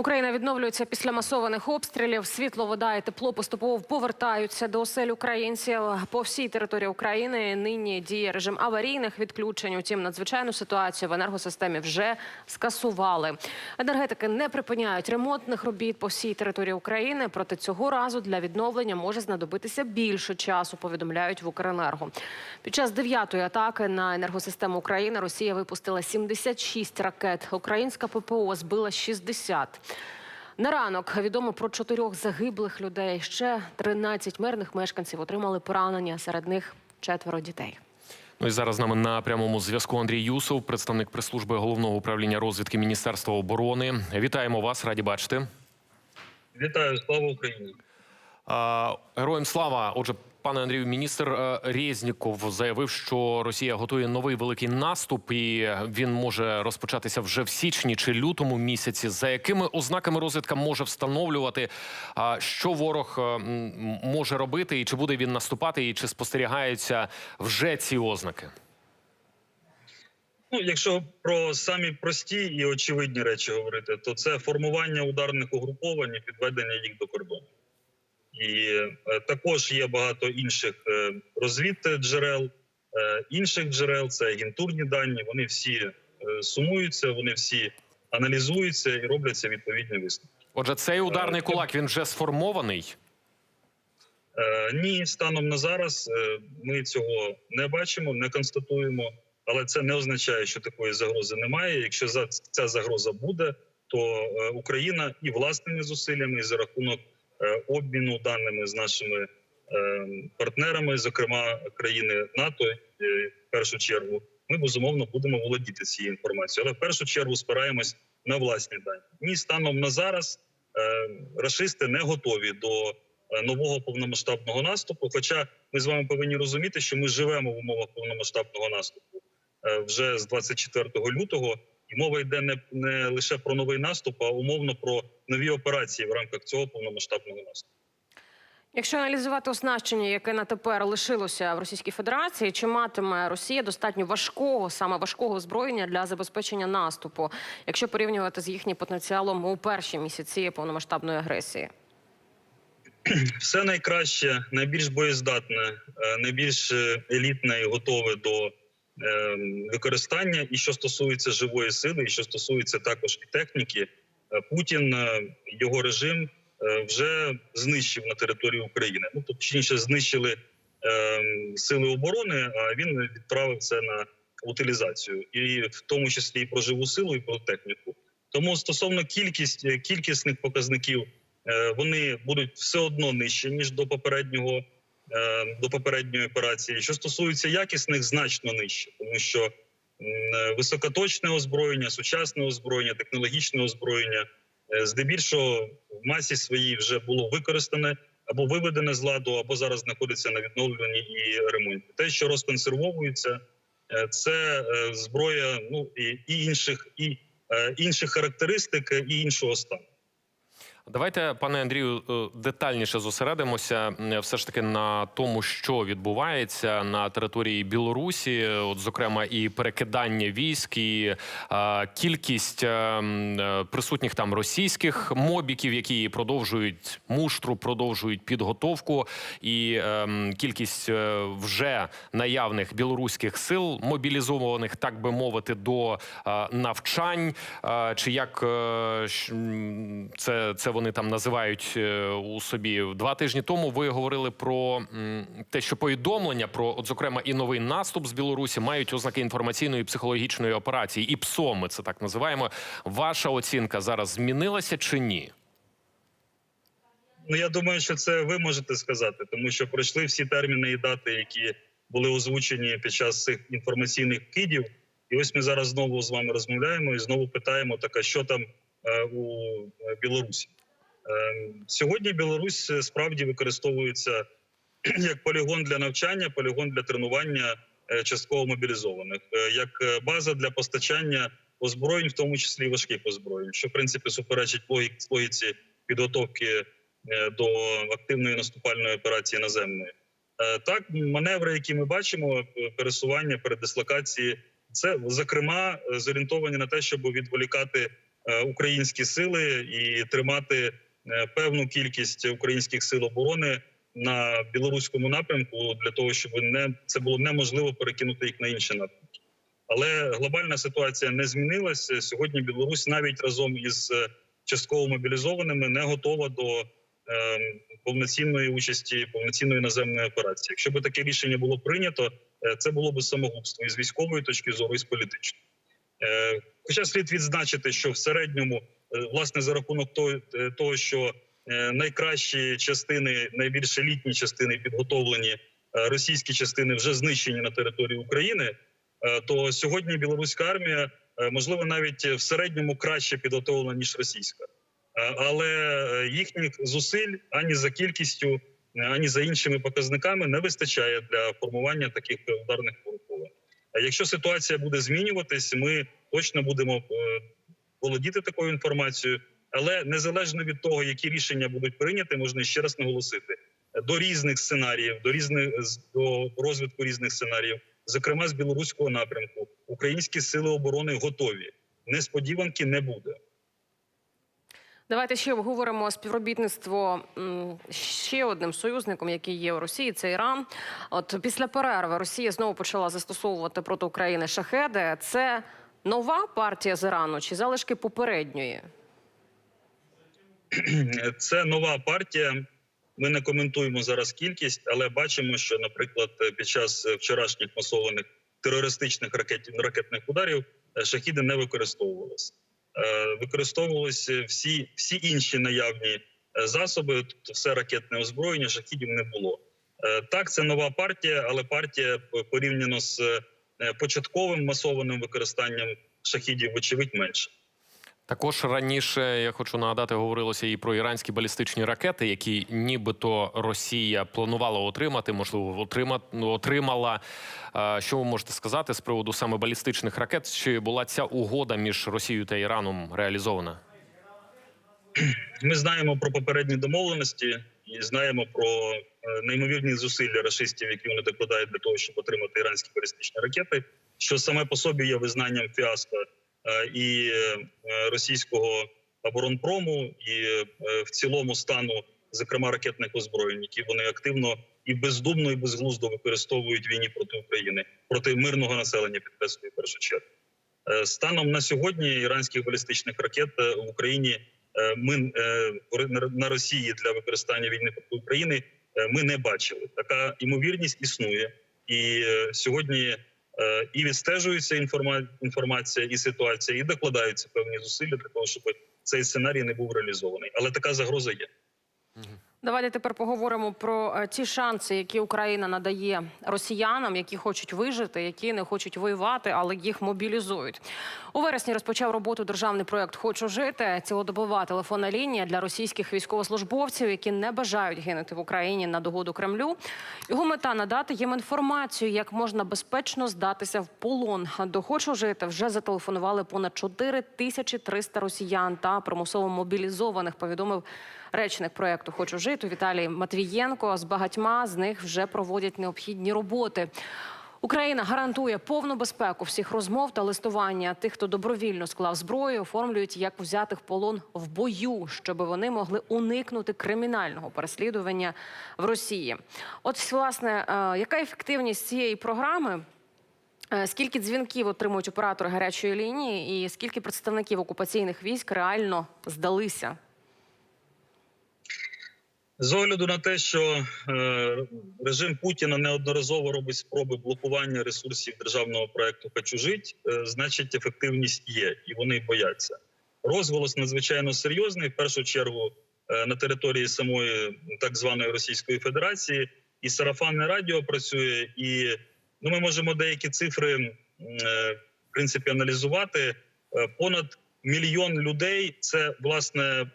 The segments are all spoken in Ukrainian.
Україна відновлюється після масованих обстрілів. Світло, вода і тепло поступово повертаються до осель українців по всій території України. Нині діє режим аварійних відключень. Утім, надзвичайну ситуацію в енергосистемі вже скасували. Енергетики не припиняють ремонтних робіт по всій території України. Проте цього разу для відновлення може знадобитися більше часу. Повідомляють в Укренерго. Під час дев'ятої атаки на енергосистему України Росія випустила 76 ракет. Українська ППО збила 60. На ранок відомо про чотирьох загиблих людей. Ще 13 мирних мешканців отримали поранення. Серед них четверо дітей. Ну і зараз з нами на прямому зв'язку Андрій Юсов, представник прес-служби головного управління розвідки Міністерства оборони. Вітаємо вас, раді бачити. Вітаю, слава Україні. А, Героям слава. Отже, пане Андрію, міністр е, Резніков заявив, що Росія готує новий великий наступ, і він може розпочатися вже в січні чи лютому місяці. За якими ознаками розвідка може встановлювати, що ворог е, може робити, і чи буде він наступати, і чи спостерігаються вже ці ознаки? Ну, якщо про самі прості і очевидні речі говорити, то це формування ударних угруповань і підведення їх до кордону. І е, також є багато інших е, розвідджерел, е, інших джерел, це агентурні дані. Вони всі сумуються, вони всі аналізуються і робляться відповідні висновки. Отже, цей ударний кулак він вже сформований. Ні, станом на зараз ми цього не бачимо, не констатуємо, але це не означає, що такої загрози немає. Якщо ця загроза буде, то Україна і власними зусиллями, і за рахунок обміну даними з нашими е, партнерами, зокрема країни НАТО, е, в першу чергу, ми безумовно будемо володіти цією інформацією, але в першу чергу спираємось на власні дані. Ні, станом на зараз е, рашисти не готові до е, нового повномасштабного наступу. Хоча ми з вами повинні розуміти, що ми живемо в умовах повномасштабного наступу е, вже з 24 лютого, і мова йде не, не лише про новий наступ, а умовно про нові операції в рамках цього повномасштабного наступу. Якщо аналізувати оснащення, яке на тепер лишилося в Російській Федерації, чи матиме Росія достатньо важкого, саме важкого озброєння для забезпечення наступу, якщо порівнювати з їхнім потенціалом у перші місяці повномасштабної агресії? все найкраще, найбільш боєздатне, е, найбільш е, елітне і готове до е, використання. І що стосується живої сили, і що стосується також і техніки, Путін е, його режим е, вже знищив на території України. Ну точніше, знищили е, сили оборони. А він відправив це на утилізацію, і в тому числі і про живу силу, і про техніку. Тому стосовно кількість е, кількісних показників е, вони будуть все одно нижче ніж до попереднього е, до попередньої операції. Що стосується якісних, значно нижче, тому що е, високоточне озброєння, сучасне озброєння, технологічне озброєння е, здебільшого в масі своїй вже було використане або виведене з ладу, або зараз знаходиться на відновленні і ремонті. Те, що розконсервовується, е, це е, зброя, ну і, інших і е, інших характеристик і іншого стану. Давайте, пане Андрію, е, детальніше зосередимося все ж таки на тому, що відбувається на території Білорусі, от зокрема, і перекидання військ, і е, кількість е, е, присутніх там російських мобіків, які продовжують муштру, продовжують підготовку, і е, кількість е, вже наявних білоруських сил мобілізованих, так би мовити, до е, навчань, е, чи як е, це, це вони там називають е, у собі два тижні тому. Ви говорили про те, що повідомлення про, от, зокрема, і новий наступ з Білорусі мають ознаки інформаційної і психологічної операції, і ПСО ми це так називаємо. Ваша оцінка зараз змінилася чи ні? Ну я думаю, що це ви можете сказати, тому що пройшли всі терміни і дати, які були озвучені під час цих інформаційних кидів. І ось ми зараз знову з вами розмовляємо і знову питаємо: так, а що там е, у е, Білорусі? Е, сьогодні Білорусь е, справді використовується як полігон для навчання, полігон для тренування е, частково мобілізованих, е, як база для постачання озброєнь, в тому числі важких озброєнь, що в принципі суперечить логіці підготовки до активної наступальної операції наземної. Так, маневри, які ми бачимо, пересування, передислокації, це зокрема зорієнтовані на те, щоб відволікати українські сили і тримати певну кількість українських сил оборони на білоруському напрямку для того, щоб не це було неможливо перекинути їх на інші напрямки. Але глобальна ситуація не змінилася. Сьогодні Білорусь навіть разом із е, частково мобілізованими не готова до е, повноцінної участі, повноцінної наземної операції. Якщо б таке рішення було прийнято, е, це було б самогубство і з військової точки зору, і з політичної. Е, Хоча слід відзначити, що в середньому, е, власне, за рахунок того, е, що е, найкращі частини, найбільш елітні частини підготовлені, е, російські частини вже знищені на території України. е, То сьогодні білоруська армія е, можливо навіть в середньому краще підготовлена ніж російська, Е, але е, їхніх зусиль ані за кількістю, е, ані за іншими показниками не вистачає для формування таких ударних угруповань. Якщо ситуація буде змінюватись, ми точно будемо е, володіти такою інформацією, але незалежно від того, які рішення будуть прийняті, можна ще раз наголосити до різних сценаріїв, до різних до розвитку різних сценаріїв, зокрема з білоруського напрямку, українські сили оборони готові. Несподіванки не буде. Давайте ще обговоримо співробітництво ще одним союзником, який є у Росії. Це Іран. От після перерви Росія знову почала застосовувати проти України шахеди. Це нова партія з чи залишки попередньої? Це нова партія. Ми не коментуємо зараз кількість, але бачимо, що, наприклад, під час вчорашніх масованих терористичних ракетів ракетних ударів е, шахіди не використовувалися. Е, Використовувалися всі, всі інші наявні е, засоби, тобто все ракетне озброєння, шахідів не було. Так, це нова партія, але партія порівняно з початковим масованим використанням шахідів, вочевидь, менше. Також раніше я хочу нагадати, говорилося і про іранські балістичні ракети, які нібито Росія планувала отримати, можливо, ну, отримала. Е, Що ви можете сказати з приводу саме балістичних ракет? Чи була ця угода між Росією та Іраном реалізована? Ми знаємо про попередні домовленості і знаємо про е, неймовірні зусилля рашистів, які вони докладають для того, щоб отримати іранські балістичні ракети, що саме по собі є визнанням фіаско е, і е, російського оборонпрому, і в цілому стану, зокрема ракетних озброєнь, які вони активно і бездумно, і безглуздо використовують війні проти України проти мирного населення, підкреслюю першу чергу. Станом на сьогодні іранських балістичних ракет в Україні е, ми е, на Росії для використання війни проти України е, ми не бачили. Така ймовірність існує, і сьогодні і відстежується інформа- інформація і ситуація, і докладаються певні зусилля для того, щоб цей сценарій не був реалізований. Але така загроза є. Давайте тепер поговоримо про е, ті шанси, які Україна надає росіянам, які хочуть вижити, які не хочуть воювати, але їх мобілізують. У вересні розпочав роботу державний проект Хочу жити. Цілодобова телефонна лінія для російських військовослужбовців, які не бажають гинути в Україні на догоду Кремлю. Його мета надати їм інформацію, як можна безпечно здатися в полон. До Хочу жити вже зателефонували понад 4300 росіян та примусово мобілізованих. Повідомив речник проекту Хочу жити Віталій Матвієнко. З багатьма з них вже проводять необхідні роботи. Україна гарантує повну безпеку всіх розмов та листування. Тих, хто добровільно склав зброю, оформлюють як взятих полон в бою, щоб вони могли уникнути кримінального переслідування в Росії. От власне, е, яка ефективність цієї програми? Е, Скільки дзвінків отримують оператори гарячої лінії, і скільки представників окупаційних військ реально здалися? З огляду на те, що е, режим Путіна неодноразово робить спроби блокування ресурсів державного проекту «Хочу жить», е, значить ефективність є, і вони бояться. Розголос надзвичайно серйозний. В першу чергу е, на території самої так званої Російської Федерації, і сарафанне радіо працює. І ну, ми можемо деякі цифри в принципі аналізувати. Понад мільйон людей це власне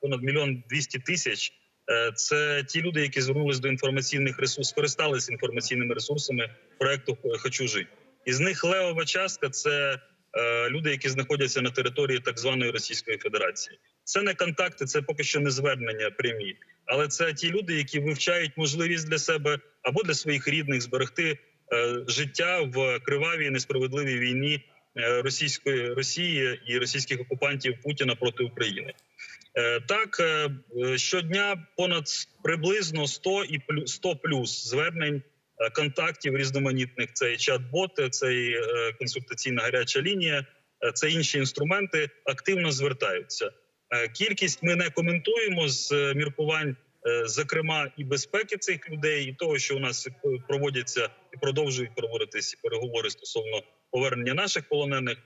понад мільйон двісті тисяч. Е, Це ті люди, які звернулись до інформаційних ресурсів, скористалися інформаційними ресурсами проекту Хочу жити. Із них левова частка це е, люди, які знаходяться на території так званої Російської Федерації. Це не контакти, це поки що не звернення прямі, але це ті люди, які вивчають можливість для себе або для своїх рідних зберегти е, життя в кривавій несправедливій війні російської Росії і російських окупантів Путіна проти України. Е, Так, е, щодня понад приблизно 100 і плю- 100 плюс звернень е, контактів різноманітних. Це і чат-боти, це і консультаційна гаряча лінія, це інші інструменти активно звертаються. Кількість ми не коментуємо з міркувань, зокрема і безпеки цих людей, і того, що у нас проводяться і продовжують проводитись переговори стосовно повернення наших полонених.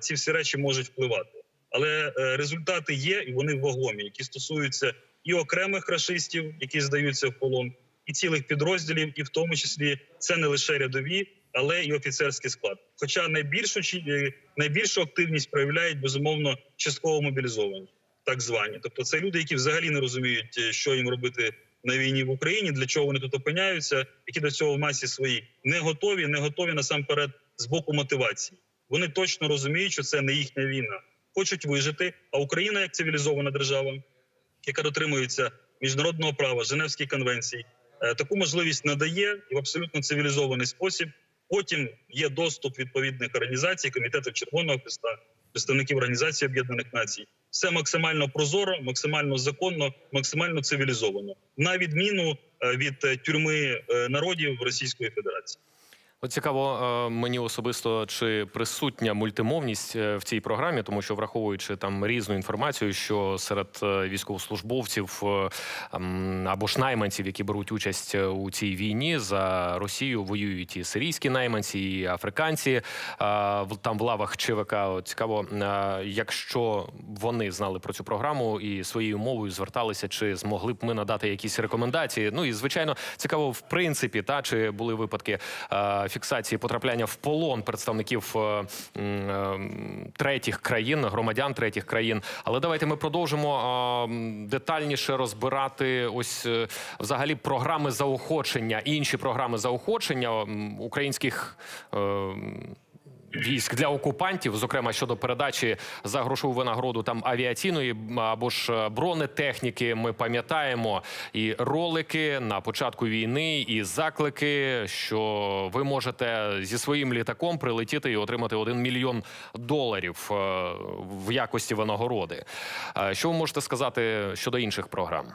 Ці всі речі можуть впливати, але е, результати є, і вони вагомі, які стосуються і окремих рашистів, які здаються в полон, і цілих підрозділів, і в тому числі це не лише рядові, але і офіцерський склад. Хоча найбільшу е, найбільшу активність проявляють безумовно частково мобілізовані, так звані. Тобто, це люди, які взагалі не розуміють, е, що їм робити на війні в Україні, для чого вони тут опиняються, які до цього в масі свої не готові, не готові насамперед з боку мотивації. Вони точно розуміють, що це не їхня війна. Хочуть вижити. А Україна, як цивілізована держава, яка дотримується міжнародного права, Женевських конвенцій, е, таку можливість надає і в абсолютно цивілізований спосіб. Потім є доступ відповідних організацій, комітетів Червоного Христа, представників Організації Об'єднаних Націй. Все максимально прозоро, максимально законно, максимально цивілізовано, на відміну е, від е, тюрми народів Російської Федерації. От цікаво е, мені особисто, чи присутня мультимовність е, в цій програмі, тому що враховуючи там різну інформацію, що серед е, військовослужбовців або ж найманців, які беруть участь у цій війні за Росію, воюють і сирійські найманці, і африканці там в лавах ЧВК. Цікаво, якщо вони знали про цю програму і своєю мовою зверталися, чи змогли б ми надати якісь рекомендації? Ну і звичайно, цікаво, в принципі, та чи були випадки фіксації потрапляння в полон представників е, е, третіх країн, громадян третіх країн. Але давайте ми продовжимо детальніше розбирати ось е, взагалі програми заохочення, інші програми заохочення українських. Військ для окупантів, зокрема щодо передачі за грошову винагороду там авіаційної або ж е, бронетехніки, ми пам'ятаємо і ролики на початку війни, і заклики, що ви можете зі своїм літаком прилетіти і отримати 1 мільйон доларів е, в якості винагороди. Е, Що ви можете сказати щодо інших програм?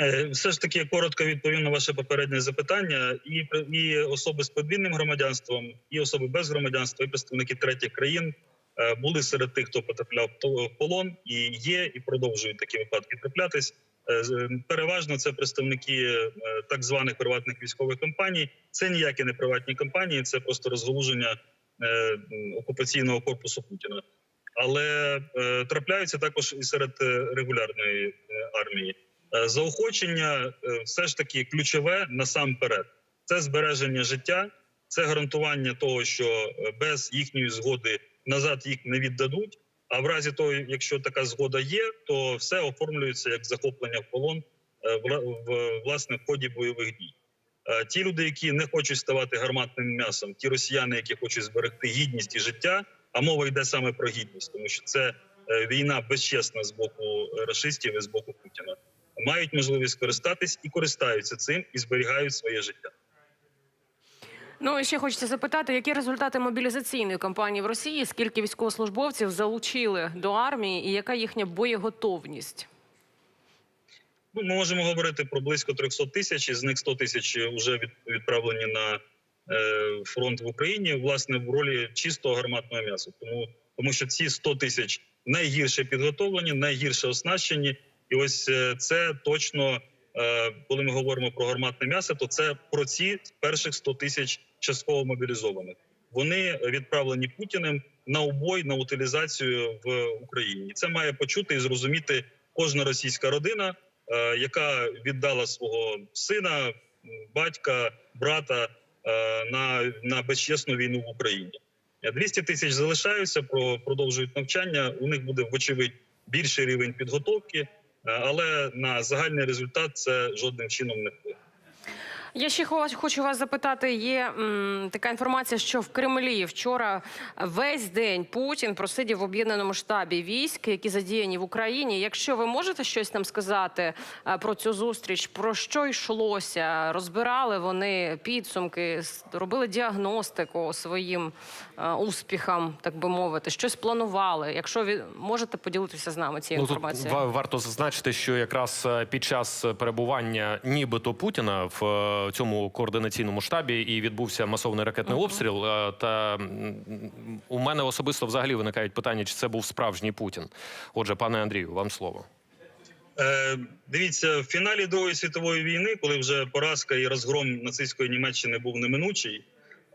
Е, Все ж таки коротко відповім на ваше попереднє запитання. І, і особи з подвійним громадянством, і особи без громадянства, і представники третіх країн е, були серед тих, хто потрапляв в полон, і є, і продовжують такі випадки траплятись. Е, Переважно це представники так званих приватних військових компаній. Це ніякі не приватні компанії, це просто розгалуження окупаційного корпусу Путіна. Але трапляються також і серед регулярної армії. Е, Заохочення е, все ж таки ключове насамперед. Це збереження життя, це гарантування того, що е, без їхньої згоди назад їх не віддадуть. А в разі того, якщо така згода є, то все оформлюється як захоплення в полон в власне в ході бойових дій. Ті люди, які не хочуть ставати гарматним м'ясом, ті росіяни, які хочуть зберегти гідність і життя, а мова йде саме про гідність, тому що це війна безчесна з боку рашистів і з боку Путіна мають можливість скористатись і користаються цим і зберігають своє життя. Ну і ще хочеться запитати, які результати мобілізаційної кампанії в Росії, скільки військовослужбовців залучили до армії, і яка їхня боєготовність? Ну, ми можемо говорити про близько 300 тисяч, із них 100 тисяч вже відправлені на е, фронт в Україні, власне, в ролі чистого гарматного м'яса. Тому, тому що ці 100 тисяч найгірше підготовлені, найгірше оснащені. І ось е, це точно, е, коли ми говоримо про гарматне м'ясо, то це про ці перших 100 тисяч частково мобілізованих. Вони відправлені Путіним на убой, на утилізацію в Україні. Це має почути і зрозуміти кожна російська родина, е, яка віддала свого сина, батька, брата на, на безчесну війну в Україні. Е, 200 тисяч залишаються, про продовжують навчання. У них буде вочевидь більший рівень підготовки, але на загальний результат це жодним чином не вплине. Я ще хо- хочу вас запитати. Є м, така інформація, що в Кремлі вчора весь день Путін просидів в об'єднаному штабі військ, які задіяні в Україні. Якщо ви можете щось нам сказати е, про цю зустріч, про що йшлося? Розбирали вони підсумки, робили діагностику своїм е, успіхам, так би мовити, щось планували. Якщо ви можете поділитися з нами цією Ну, інформацією. варто зазначити, що якраз е, під час перебування нібито Путіна в цьому координаційному штабі і відбувся масовний ракетний обстріл. е, Та у мене особисто взагалі виникають питання, чи це був справжній Путін. Отже, пане Андрію, вам слово. Е, дивіться, в фіналі Другої світової війни, коли вже поразка і розгром нацистської Німеччини був неминучий,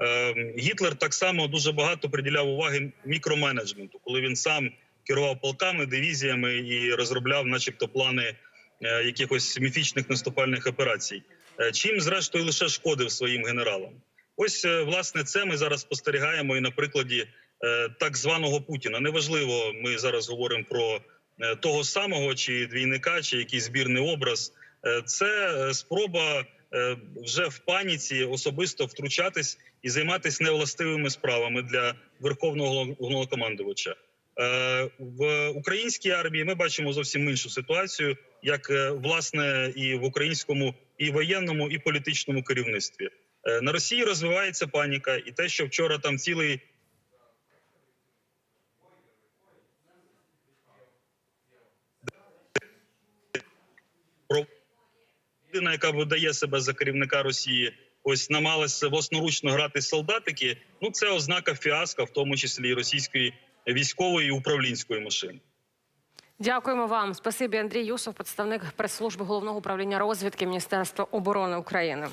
е, Гітлер так само дуже багато приділяв уваги мікроменеджменту, коли він сам керував полками, дивізіями і розробляв, начебто, плани якихось міфічних наступальних операцій. Е, чим, зрештою, лише шкодив своїм генералам. Ось е, власне це ми зараз спостерігаємо і на прикладі е, так званого Путіна. Неважливо, ми зараз говоримо про е, того самого, чи двійника, чи якийсь збірний образ. Е, Це е, спроба е, вже в паніці особисто втручатись і займатися невластивими справами для верховного голов- головнокомандувача. Е, В українській армії ми бачимо зовсім іншу ситуацію, як е, власне і в українському, і воєнному, і політичному керівництві. Е, На Росії розвивається паніка, і те, що вчора там цілий людина, яка видає себе за керівника Росії, ось намагалася власноручно грати солдатики. Ну це ознака фіаска, в тому числі і російської військової і управлінської машини. Дякуємо вам. Спасибі, Андрій Юсов, представник прес-служби головного управління розвідки Міністерства оборони України.